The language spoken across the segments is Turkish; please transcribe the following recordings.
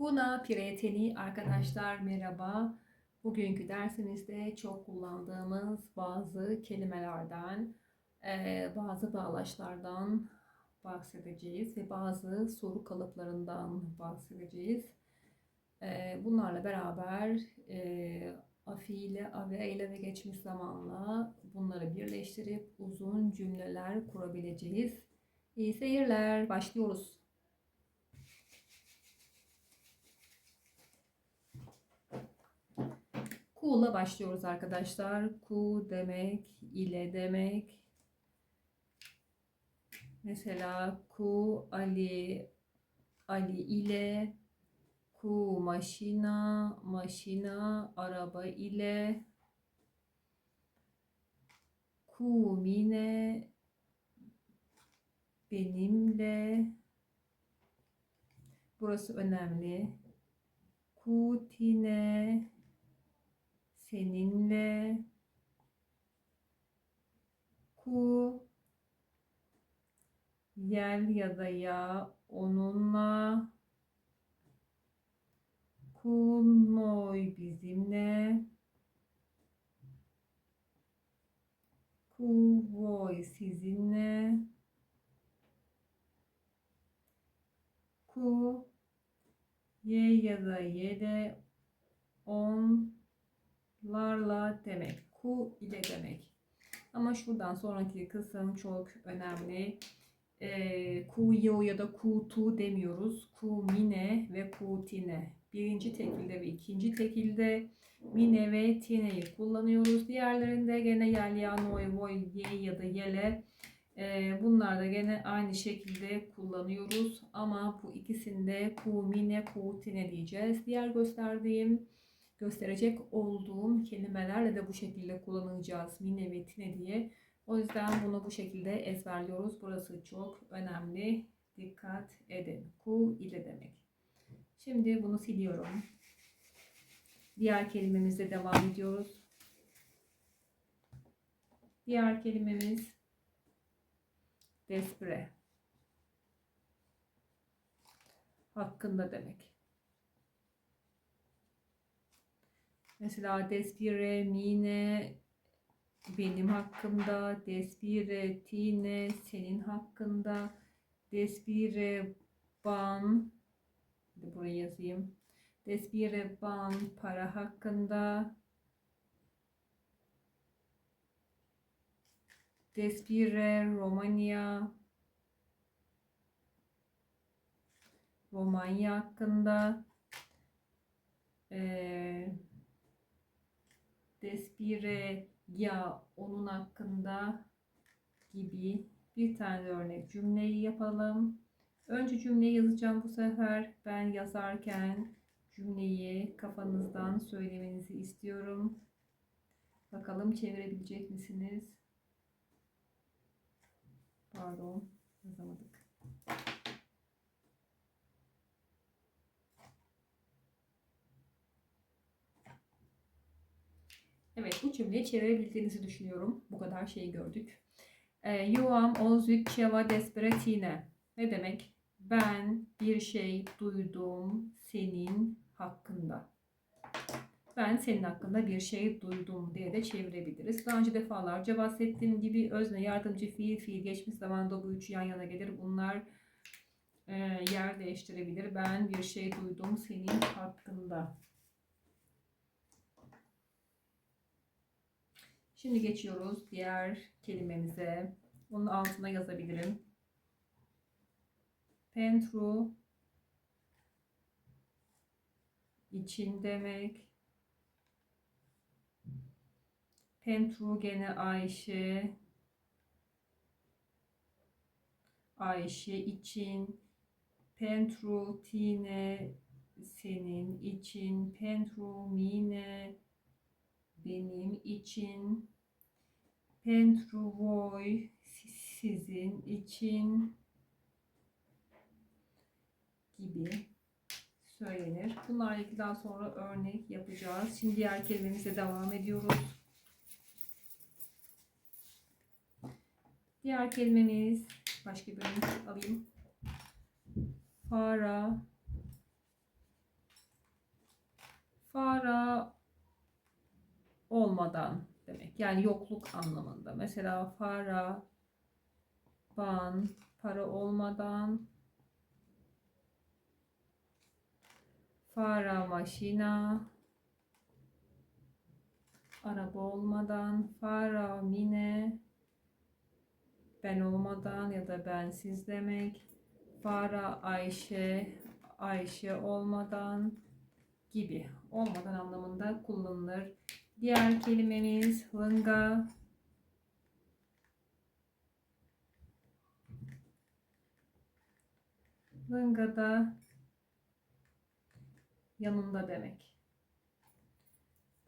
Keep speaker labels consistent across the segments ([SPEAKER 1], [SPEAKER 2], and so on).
[SPEAKER 1] Buna pireteni arkadaşlar merhaba. Bugünkü dersimizde çok kullandığımız bazı kelimelerden, bazı bağlaçlardan bahsedeceğiz ve bazı soru kalıplarından bahsedeceğiz. Bunlarla beraber afiyle, ave ile ve geçmiş zamanla bunları birleştirip uzun cümleler kurabileceğiz. İyi seyirler. Başlıyoruz. Ku'la başlıyoruz arkadaşlar. Ku demek, ile demek. Mesela ku Ali, Ali ile, ku maşina, maşina araba ile, ku mine benimle. Burası önemli. Kutine seninle ku yel ya da ya onunla kunoy bizimle kuvoy sizinle ku ye ya da ye de onlarla demek. Ku ile demek. Ama şuradan sonraki kısım çok önemli. Ee, ku yo ya da ku tu demiyoruz. Ku mine ve ku tine. Birinci tekilde ve ikinci tekilde mine ve tine'yi kullanıyoruz. Diğerlerinde gene yel ya noy voy ye ya da yele ee, bunlar da gene aynı şekilde kullanıyoruz. Ama bu ikisinde ku mine ku tine diyeceğiz. Diğer gösterdiğim gösterecek olduğum kelimelerle de bu şekilde kullanacağız. Mine ve tine diye. O yüzden bunu bu şekilde ezberliyoruz. Burası çok önemli. Dikkat edin. Ku ile demek. Şimdi bunu siliyorum. Diğer kelimemizle devam ediyoruz. Diğer kelimemiz despre. Hakkında demek. Mesela despire mine benim hakkımda, despire tine senin hakkında, despire ban buraya yazayım. Despire ban para hakkında. Despire Romanya Romanya hakkında. Ee, Despire ya onun hakkında gibi bir tane örnek cümleyi yapalım. Önce cümleyi yazacağım bu sefer. Ben yazarken cümleyi kafanızdan söylemenizi istiyorum. Bakalım çevirebilecek misiniz? Pardon, yazamadık. Evet, bu cümleyi çevirebildiğinizi düşünüyorum. Bu kadar şeyi gördük. Yuam ozük çeva desperatine. Ne demek? Ben bir şey duydum senin hakkında. Ben senin hakkında bir şey duydum diye de çevirebiliriz. Daha önce defalarca bahsettiğim gibi özne, yardımcı fiil, fiil geçmiş zamanda bu üçü yan yana gelir. Bunlar e, yer değiştirebilir. Ben bir şey duydum senin hakkında. Şimdi geçiyoruz diğer kelimemize. Onun altına yazabilirim. Pentru için demek. Pentru gene Ayşe. Ayşe için. Pentru tine senin için. Pentru mine benim için. Pentru voi sizin için gibi söylenir. Bunlarla ilgili sonra örnek yapacağız. Şimdi diğer kelimemize devam ediyoruz. Diğer kelimemiz başka bir örnek alayım. Para Fara olmadan demek. Yani yokluk anlamında. Mesela fara, ban, para olmadan, fara maşina, araba olmadan, fara mine, ben olmadan ya da bensiz demek, fara Ayşe, Ayşe olmadan gibi olmadan anlamında kullanılır. Diğer kelimemiz hınga. Hınga da yanında demek.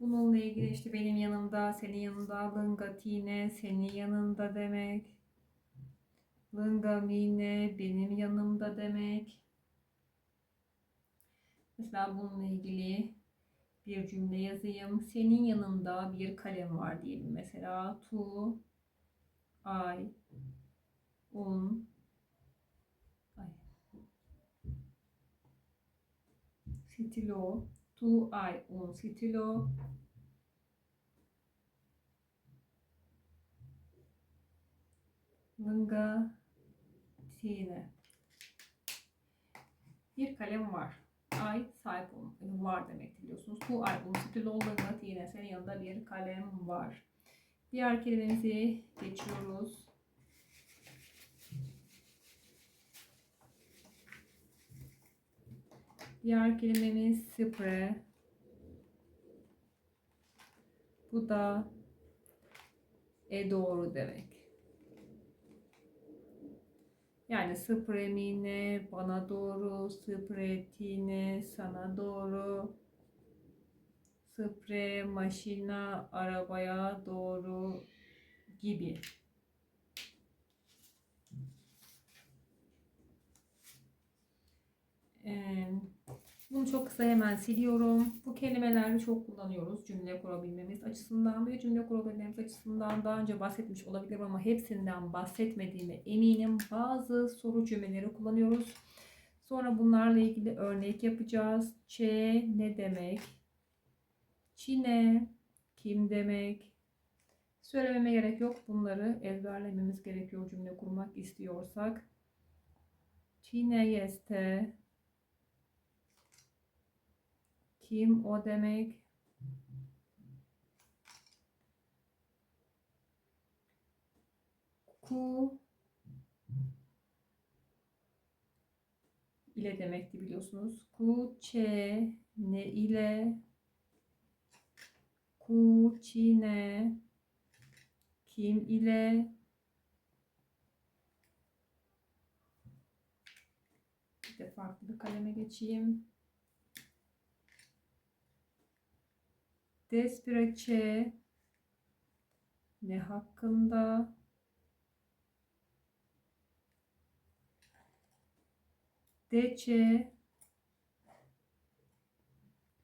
[SPEAKER 1] Bununla ilgili işte benim yanımda, senin yanında, lınga tine, senin yanında demek. Lınga mine, benim yanımda demek. Mesela bununla ilgili bir cümle yazayım. Senin yanında bir kalem var diyelim. Mesela tu, ay, un, ay, stilo, tu, ay, un, stilo, Lınga tine. Bir kalem var. Ay sahip olmak var demek biliyorsunuz. Bu ay olduğunda tine senin yanında bir kalem var. Diğer kelimemizi geçiyoruz. Diğer kelimemiz spre. Bu da e doğru demek. Yani spremine bana doğru, spretine sana doğru, spre maşina arabaya doğru gibi. Ee, bunu çok kısa hemen siliyorum. Bu kelimeleri çok kullanıyoruz cümle kurabilmemiz açısından ve cümle kurabilmemiz açısından daha önce bahsetmiş olabilirim ama hepsinden bahsetmediğime eminim. Bazı soru cümleleri kullanıyoruz. Sonra bunlarla ilgili örnek yapacağız. Ç ne demek? Çine kim demek? Söylememe gerek yok. Bunları ezberlememiz gerekiyor cümle kurmak istiyorsak. Çine yeste kim o demek? Ku ile demekti biliyorsunuz. Ku çe ne ile ku çine kim ile bir de farklı bir kaleme geçeyim. Despre ne hakkında? Dece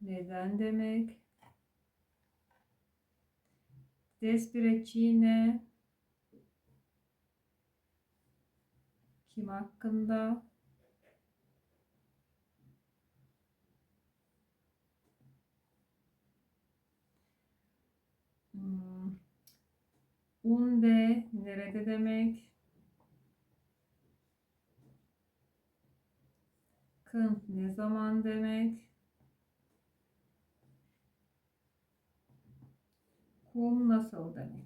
[SPEAKER 1] neden demek? Desprecine kim hakkında? Hmm. Unde nerede demek? Kınt ne zaman demek? Kum nasıl demek?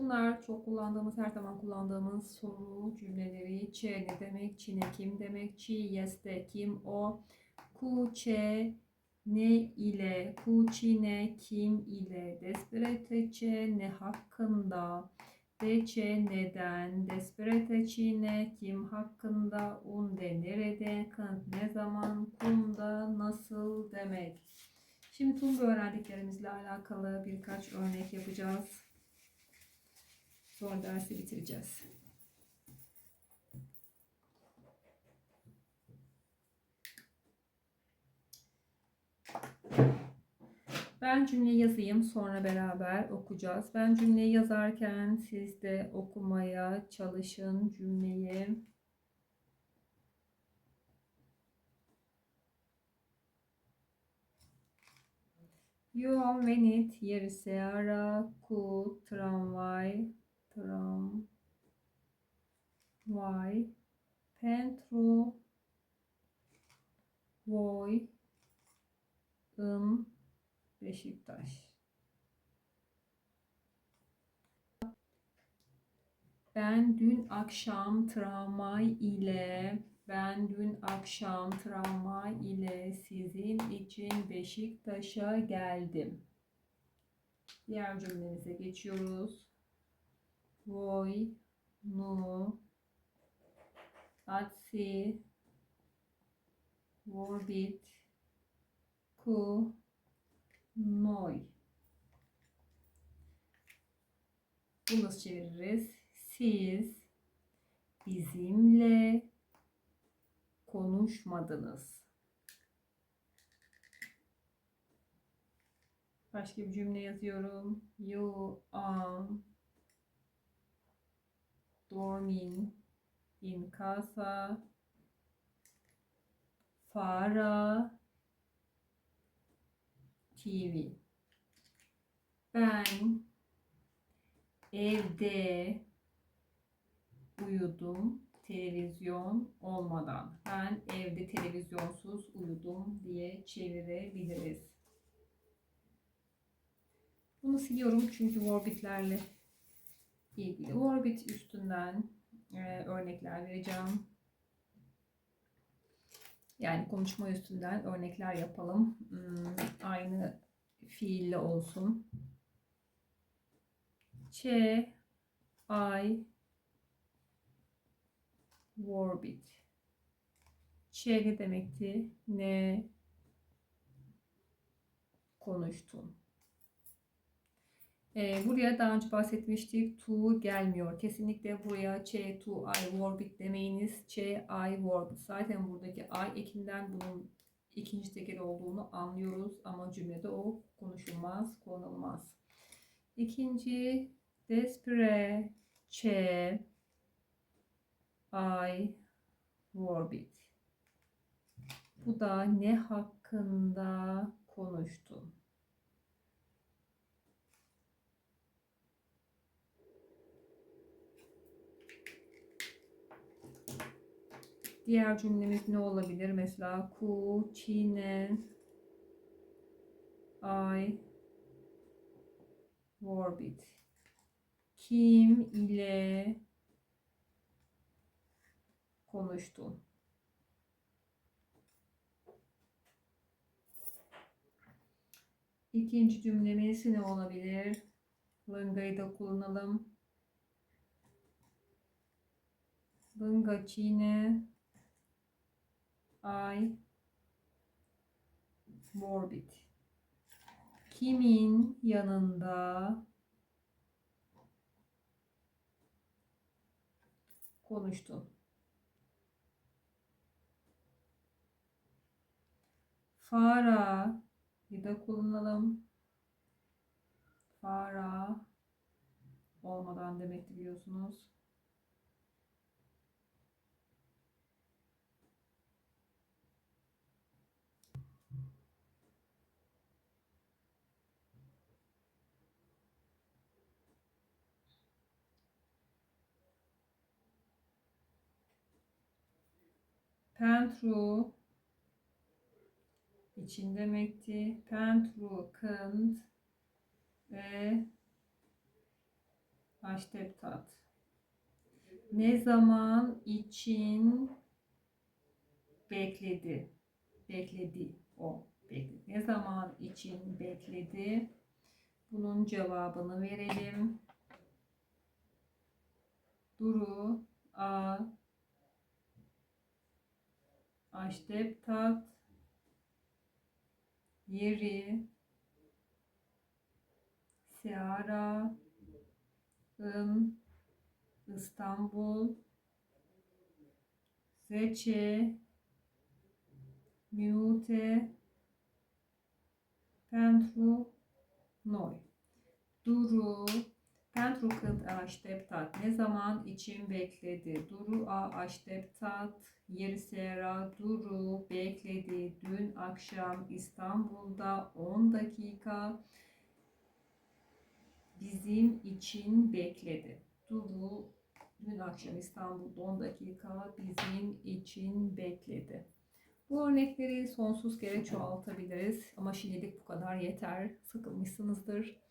[SPEAKER 1] Bunlar çok kullandığımız, her zaman kullandığımız soru cümleleri. Ç ne demek? Çine kim demek? Çi yeste kim o? Ku çe ne ile? Ku çine kim ile? Desperate çe ne hakkında? Deçe neden? Desperate çine kim hakkında? Unde nerede? Kant ne zaman? Kumda nasıl demek? Şimdi tüm bu öğrendiklerimizle alakalı birkaç örnek yapacağız. Sonra dersi bitireceğiz. Ben cümle yazayım sonra beraber okuyacağız. Ben cümleyi yazarken siz de okumaya çalışın cümleyi. You have venit yerseara ku tramvai pentru voi în Beşiktaş. Ben dün akşam tramvay ile ben dün akşam tramvay ile sizin için Beşiktaş'a geldim. Diğer cümlemize geçiyoruz. Voi nu ați vorbit cu noi. Bunu nasıl çeviririz? Siz bizimle konuşmadınız. Başka bir cümle yazıyorum. You are dorming in casa Fara TV. Ben evde uyudum televizyon olmadan. Ben evde televizyonsuz uyudum diye çevirebiliriz. Bunu siliyorum çünkü Warbit'lerle ilgili. Warbit üstünden e, örnekler vereceğim. Yani konuşma üstünden örnekler yapalım. Hmm, aynı fiille olsun. Ç, ay, Warbit. Ç ne demekti? Ne konuştun? Ee, buraya daha önce bahsetmiştik. To gelmiyor. Kesinlikle buraya ç, to, I, warbit demeyiniz. Ç, I, warbit. Zaten buradaki I ekinden bunun ikinci teker olduğunu anlıyoruz. Ama cümlede o konuşulmaz, kullanılmaz. İkinci despre, ç, I, warbit. Bu da ne hakkında konuştun? Diğer cümlemiz ne olabilir? Mesela ku, çine, I, warbit. Kim ile konuştun? İkinci cümlemiz ne olabilir? Lıngayı da kullanalım. Lınga çiğne ay morbid. Kimin yanında konuştun? Fara ya da kullanalım. Fara olmadan demek biliyorsunuz. Pentru için demekti. Pentru kınt ve așteptat. Ne zaman için bekledi? Bekledi o. Bekledi. Ne zaman için bekledi? Bunun cevabını verelim. Duru a așteptat yeri. Seara. În İstanbul. 10 minute pentru noi. Duru Pentrukant Aşteptat ne zaman için bekledi? Duru A Aşteptat Yerisera Duru bekledi dün akşam İstanbul'da 10 dakika bizim için bekledi. Duru dün akşam İstanbul'da 10 dakika bizim için bekledi. Bu örnekleri sonsuz kere çoğaltabiliriz ama şimdilik bu kadar yeter. Sıkılmışsınızdır.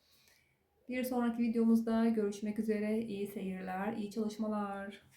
[SPEAKER 1] Bir sonraki videomuzda görüşmek üzere. İyi seyirler, iyi çalışmalar.